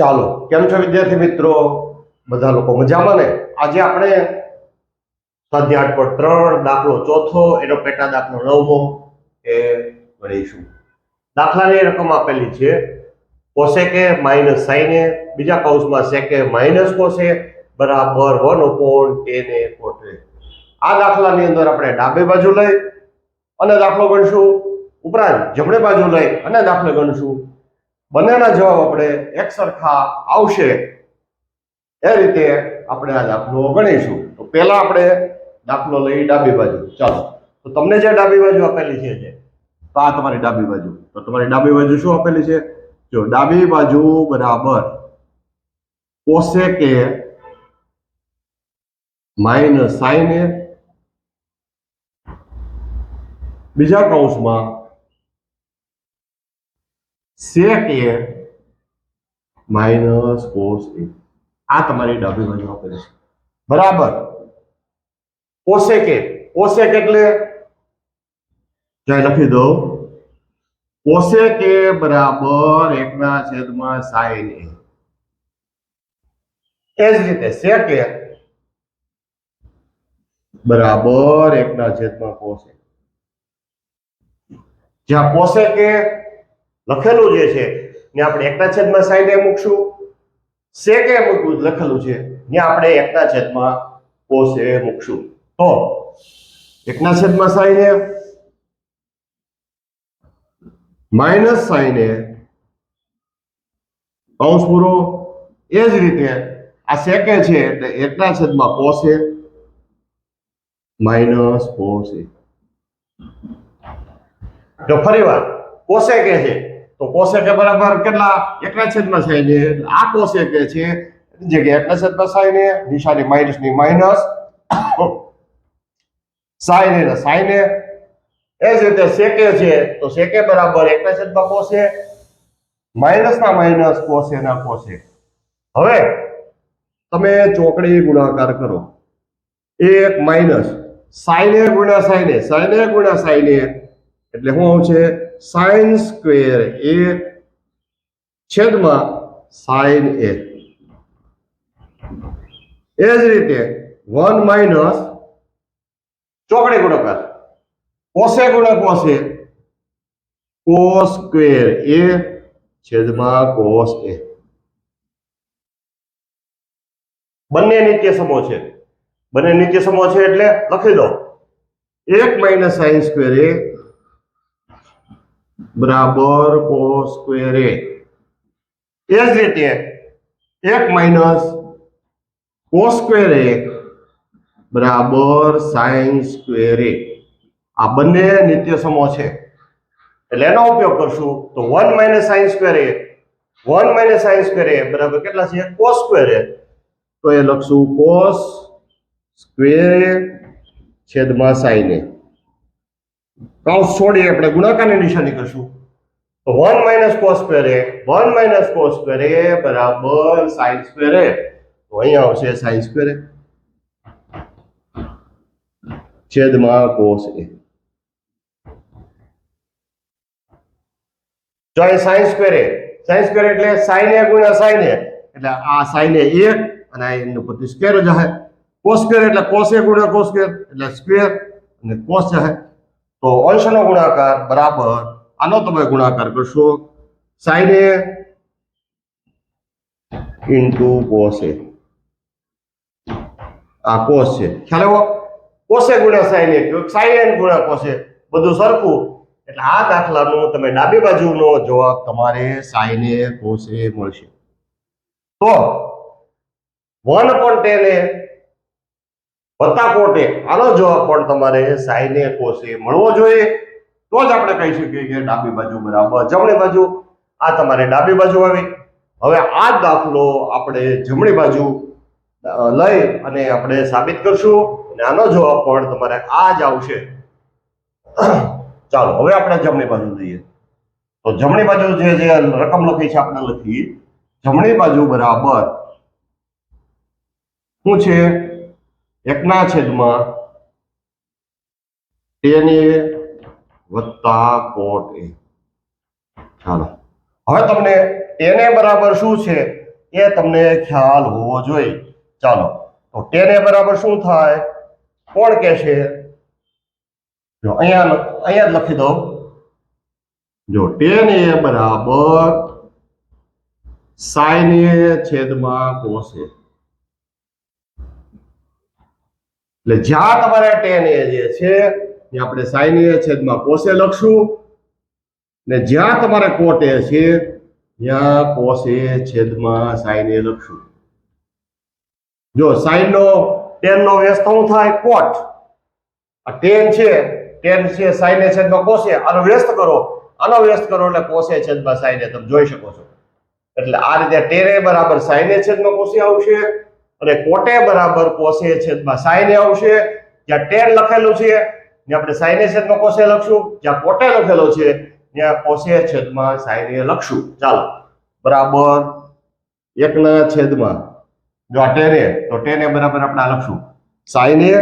ચાલો, કેમ છો વિદ્યાર્થી મિત્રો? બધા લોકો મજામાં ને? આજે આપણે સ્વાધ્યાય આઠ પર ત્રણ, દાખલો ચોથો, એનો પેટા દાખલો નવમો એ ભણીશું. દાખલાની રકમ આપેલી છે કોસેકે માઇનસ સાઈને બીજા કૌંસમાં sec A minus cos A બરાબર one upon tan A cot A આ દાખલાની અંદર આપણે ડાબે બાજુ લઈ અને દાખલો ગણશું, ઉપરાંત જમણે બાજુ લઈ અને દાખલો ગણશું. બંનેના જવાબ આપણે એક સરખા આવશે. એ રીતે આપણે આ દાખલો ગણીશું. તો પહેલા આપણે દાખલો લઈ ડાબી બાજુ. ચાલો. તો તમને જે ડાબી બાજુ આપેલી છે તો આ તમારી ડાબી બાજુ. તો તમારી ડાબી બાજુ શું આપેલી છે? જો ડાબી બાજુ બરાબર કોસેકે માઇનસ સાઇન એ બીજા કૌંસમાં sec a minus cos a. આ તમારી ડાબી બાજુ આપેલી છે. બરાબર. Cosec a. Cosec એટલે? ચાલો લખી દો cosec a બરાબર એકના છેદમાં sin a. એ જ રીતે sec a. બરાબર એકના છેદમાં cos a. જ્યાં cosec a લખેલું જે છે, ને આપણે એકના છેદમાં સાઈન એ મૂકશું. સેક એ મૂકવું લખેલું છે, ને આપણે એકના છેદમાં કોસ એ મૂકશું. તો, એકના છેદમાં સાઈન માઇનસ સાઈન એ, કૌંસ પૂરો, એ જ રીતે આ સેકે છે, એટલે એકના છેદમાં કોસ માઇનસ કોસ તો ફરી વાર કોસેકે છે તો કોસેકે બરાબર કેટલા? એકના છેદમાં સાઈન એ. આ કોસેકે છે? જગ્યાએ એકના છેદમાં સાઈન એ, નિશાની માઇનસની minus sine A sine A. એ જ રીતે સેકે છે, તો સેકે બરાબર એકના છેદમાં કોશે માઇનસ ના માઇનસ કોસે ના કોસે? હવે તમે ચોકડી ગુણાકાર કરો. એક માઇનસ સાઈન એ ગુણ્યા સાઈન એ. સાઈન એ ગુણ્યા સાઈન એ. એટલે શું આવશે સાઇન સ્ક્વેર એ છેદમાં સાઇન એ એ જ રીતે વન માઇનસ ચોકડી ગુણાકાર કોસે ગુણક કોસે? કો સ્ક્વેર એ છેદમાં કોસ એ બંને નીચે સમો છે. બંને નીચે સમો છે એટલે લખી દો. એક માઇનસ સાઇન સ્ક્વેર એ બરાબર કોસ સ્ક્વેર એ એ જ રીતે એક માઇનસ કોસ સ્ક્વેર એ બરાબર સાઇન સ્ક્વેર એ આ બંને નિત્ય સમો છે. એટલે એનો ઉપયોગ કરશું તો one minus sine square A one minus sine square A બરાબર કેટલા છે? કોસ સ્ક્વેર એ તો એ લખશું કોસ સ્ક્વેર એ છેદમાં સાઇન એ કૌંસ છોડી આપણે ગુણાકારની નિશાની કરશું. તો one minus cos square A, one minus cos square A બરાબર સાઇન સ્ક્વેર એ. તો અહીંયા આવશે સાઇન સ્ક્વેર એ. છેદમાં કોસ એ. જો અહીં sine square A. Sine square એટલે સાઇન એ ગુણ્યા સાઇન એ. એટલે આ સાઇન એ એક અને આ એમનું પછી સ્ક્વેર જ હશે. કોસ સ્ક્વેર એટલે કોસ એ ગુણ્યા કોસ સ્ક્વેર. એટલે સ્ક્વેર અને કોસ જશે તો અંશનો ગુણાકાર બરાબર આનો તમે ગુણાકાર કરશો. Sine A into cos A. આ કોસ છે. ખ્યાલ આવ્યો? કોસે ગુણ્યા સાઈન એ સાઈન એ ગુણ્યા કોસે બધું સરખું. એટલે આ દાખલાનો તમે ડાબી બાજુનો જવાબ તમારે સાઈન એ, કોસે મળશે. તો વન પણ ટેન એ વત્તા કોટે આનો જવાબ પણ તમારે સાઈને કોષે મળવો જોઈએ. તો જ આપણે કહી શકીએ કે ડાબી બાજુ બરાબર જમણી બાજુ, આ તમારે ડાબી બાજુ આવી. હવે આ દાખલો આપણે જમણી બાજુ લઈ અને આપણે સાબિત કરશું. અને આનો જવાબ પણ તમારે આ જ આવશે. ચાલો, હવે આપણે જમણી બાજુ લઈએ તો જમણી બાજુ જે જે રકમ લખી છે આપણે લખી, જમણી બાજુ બરાબર શું છે? એકના છેદમાં ટેન એ વત્તા કોટ એ ચાલો. હવે તમને ટેન એ બરાબર શું છે એ તમને ખ્યાલ હોવો જોઈએ. ચાલો. તો ટેન એ બરાબર શું થાય? કોણ કે છે જો અહીંયા અહીંયા જ લખી દઉં જો ટેન એ બરાબર સાઈન એ છેદમાં કોસ એ એટલે જ્યાં તમારે ટેન એ જે છે, એ આપણે સાઈન એ છેદમાં કોષે લખશું. ને જ્યાં તમારે કોટ એ છે, ત્યાં કોસ એ છેદમાં સાઈન એ લખશું. જો સાઈન નો, ટેન નો વ્યસ્ત શું થાય? કોટ આ ટેન છે ટેન છે સાઈન એ છેદમાં કોષે આનો વ્યસ્ત કરો. આનો વ્યસ્ત કરો એટલે કોષે છેદમાં સાઈન એ. તમે જોઈ શકો છો. એટલે આ રીતે ટેન એ બરાબર સાઈન એ છેદમાં કોષે આવશે. અને કોટે બરાબર કોસે છેદમાં સાઈને આવશે. જ્યાં ટેન લખેલું છે, ત્યાં આપણે સાઈને છેદમાં કોસે લખશું. જ્યાં કોટે લખેલો છે, ત્યાં કોસે છેદમાં સાઈને લખશું. ચાલો. બરાબર એકના છેદમાં. જો આ ટેને તો ટેને બરાબર આપણે આ લખશું. સાઈને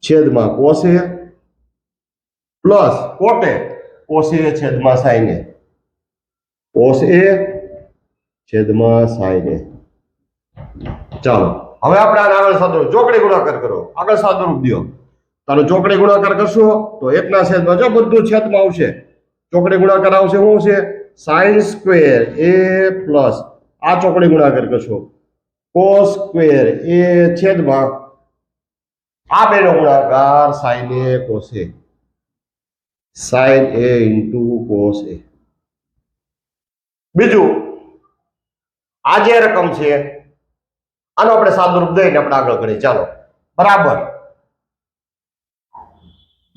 છેદમાં કોસે પ્લસ કોટે કોસે છેદમાં સાઈને કોસ છેદમાં સાઈન ચાલો, હવે આપણે આને આગળ સાદો ચોકડી ગુણાકાર કરો. આગળ સાદુરૂપ દો. તારો ચોકડી ગુણાકાર કરશો, તો એકના છેદમાં જો બધું છેદમાં આવશે. ચોકડી ગુણાકાર આવશે, શું છે સાઈન સ્ક્વેર એ પ્લસ આ ચોકડી ગુણાકાર કરશો. કોસ સ્ક્વેર એ છેદમાં આ બેનો ગુણાકાર sine A cos A. Sine A into cos A. બીજું, આ જે રકમ છે આનો આપણે સાદુરૂપ દઈને આપણે આગળ કરીએ ચાલો. બરાબર.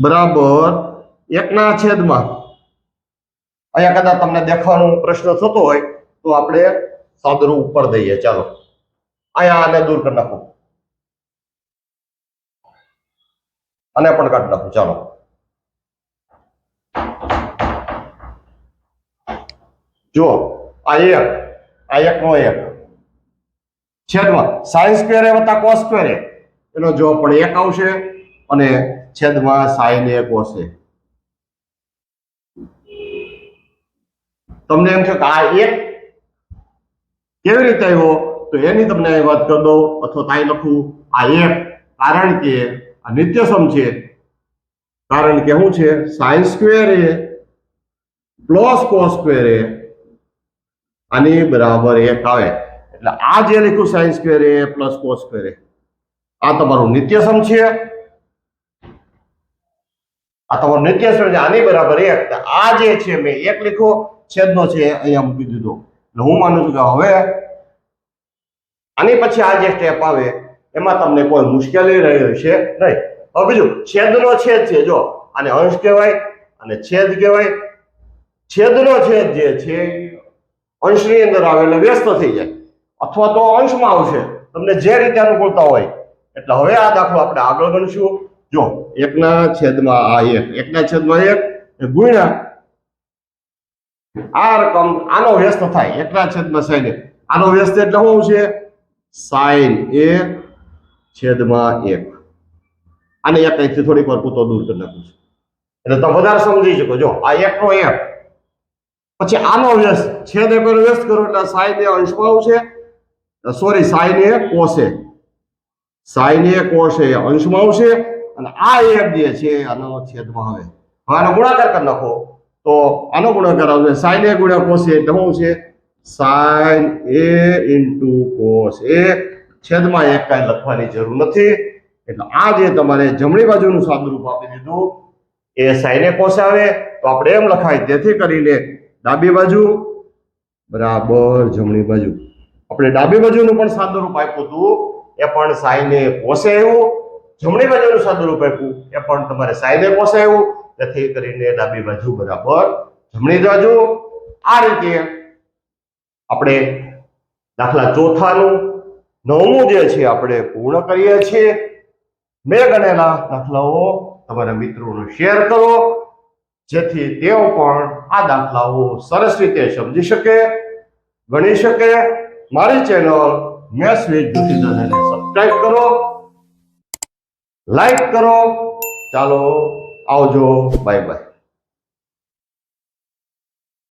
બરાબર. એકના છેદમાં. અહીંયા કદાચ તમને દેખાવાનો પ્રશ્ન થતો હોય, તો આપણે સાદુરૂપ ઉપર દઈએ. ચાલો. અહીંયા આને દૂર કરી નાખો. અને પણ કાઢી નાખો. ચાલો. જુઓ. આ એક. આ એક નો એક. છેદમાં સાઈન સ્ક્વેર એ વત્તા કોસ સ્ક્વેર એ. એનો જવાબ પણ એક આવશે અને છેદમાં સાઈન એ કોસ એ. તમને એમ છે કે આ એક કેવી રીતે આવ્યો? તો એની તમને વાત કરી દઉં, અથવા તો અહીં લખું, આ એક કારણ કે આ નિત્યસમ છે. કારણ કે શું છે? Sine square A plus cos A આની બરાબર એક આવે. એટલે આ જે લખ્યું sine square A plus cos square A. આ તમારું નિત્યસમ છે. આ તમારું નિત્યસમ છે, આની બરાબર એક. આ જે છે, મેં એક લખ્યો, છેદનો છે, અહીંયા મૂકી દીધો. એટલે હું માનું છું કે હવે આની પછી આ જે સ્ટેપ આવે, એમાં તમને કોઈ મુશ્કેલી રહી છે નહીં. હવે બીજું, છેદનો છેદ છે, જો, આને અંશ કહેવાય અને છેદ કહેવાય. છેદનો છેદ જે છે, અંશની અંદર આવે એટલે વ્યસ્ત થઈ જાય. અથવા તો અંશમાં આવશે. તમને જે રીતે અનુકૂળતા હોય. એટલે હવે આ દાખલો આપણે આગળ ગણશું. જો, એકના છેદમાં આ એક, એકના છેદમાં એક ગુણ્યા આ રકમ આનો વ્યસ્ત થાય. એકના છેદમાં સાઈન આનો વ્યસ્ત એટલે શું છે સાઈન એક છેદમાં એક. આને એક અહીંથી થોડીક વાર પૂતો દૂર કરી નાખું છું. એટલે તમે વધારે સમજી શકો. જો, આ એકનો એક. પછી આનો વ્યસ્ત, છેદ એક વ્યસ્ત કરો એટલે સાઈન એ અંશમાં આવશે. સોરી સાઈન એ કોષે સાઈન એ કોષે અંશમાં આવશે અને આ એક જે છે આનો છેદમાં આવે. હવે આનો ગુણાકાર કરી નાખો. તો આનો ગુણાકાર આવશે સાઈન એ ગુણ્યા કોસે એટલે શું છે સાઈન એ ઇન્ટુ કોષ એ છેદમાં એક કાંઈ લખવાની જરૂર નથી. એટલે આ જે તમારે જમણી બાજુનું સાદુરૂપ આપી દીધું, એ સાઈને કોષ આવે. તો આપણે એમ લખાય તેથી કરીને ડાબી બાજુ બરાબર જમણી બાજુ. આપણે ડાબી બાજુનું પણ સાદુરૂપ આપ્યું હતું. એ પણ સાઈને કોસે આવ્યું જમણી બાજુનું સાદુરૂપ આપ્યું. એ પણ તમારે સાઈને કોસે આવ્યું તેથી કરીને ડાબી બાજુ બરાબર જમણી બાજુ. આ રીતે આપણે દાખલા ચોથાનું, નવમું જે છે આપણે પૂર્ણ કરીએ છીએ. મેં ગણેલા દાખલાઓ તમારા મિત્રોને શેર કરો. જેથી તેઓ પણ આ દાખલાઓ સરસ રીતે સમજી શકે, ગણી શકે. મારી ચેનલ મેસ વેજ જ્યોતિદાદાને સબસ્ક્રાઇબ કરો લાઈક કરો. ચાલો આવજો. Bye bye